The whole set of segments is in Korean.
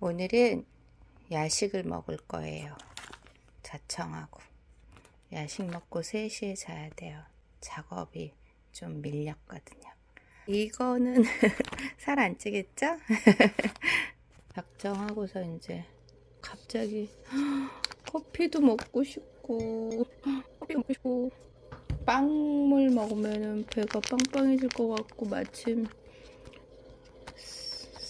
오늘은 야식을 먹을 거예요. 자청하고. 야식 먹고 3시에 자야 돼요. 작업이 좀 밀렸거든요. 이거는 살 안 찌겠죠? 작정하고서 이제 갑자기 커피도 먹고 싶고 커피 먹고 싶고 빵물 먹으면 배가 빵빵해질 것 같고 마침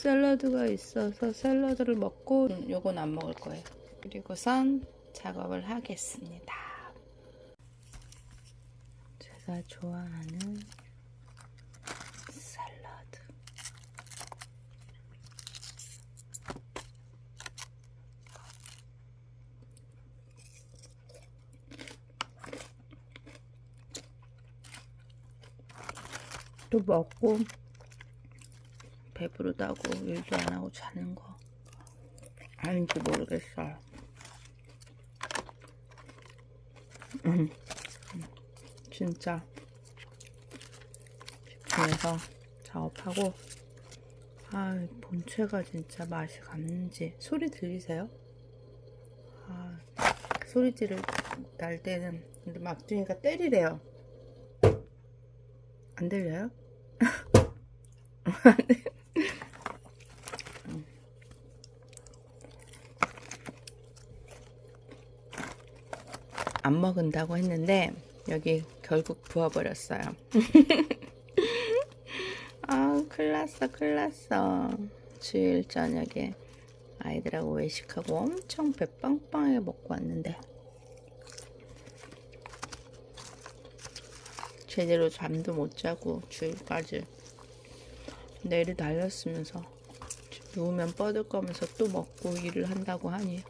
샐러드가 있어서 샐러드를 먹고 음, 요건 안 먹을 거예요. 그리고선 작업을 하겠습니다. 제가 좋아하는 샐러드. 또 먹고 배부르다고 일도 안 하고 자는 거 아닌지 모르겠어요. 음, 진짜 집중해서 작업하고 아 본체가 진짜 맛이 갔는지 소리 들리세요? 아 소리 지를 날 때는 근데 막둥이가 때리래요. 안 들려요? 안 먹은다고 했는데 여기 결국 부어버렸어요. 아, 큰일 났어, 큰일 났어. 주일 저녁에 아이들하고 외식하고 엄청 배 빵빵하게 먹고 왔는데 제대로 잠도 못 자고 주일까지 내일이 날렸으면서 누우면 뻗을 거면서 또 먹고 일을 한다고 하니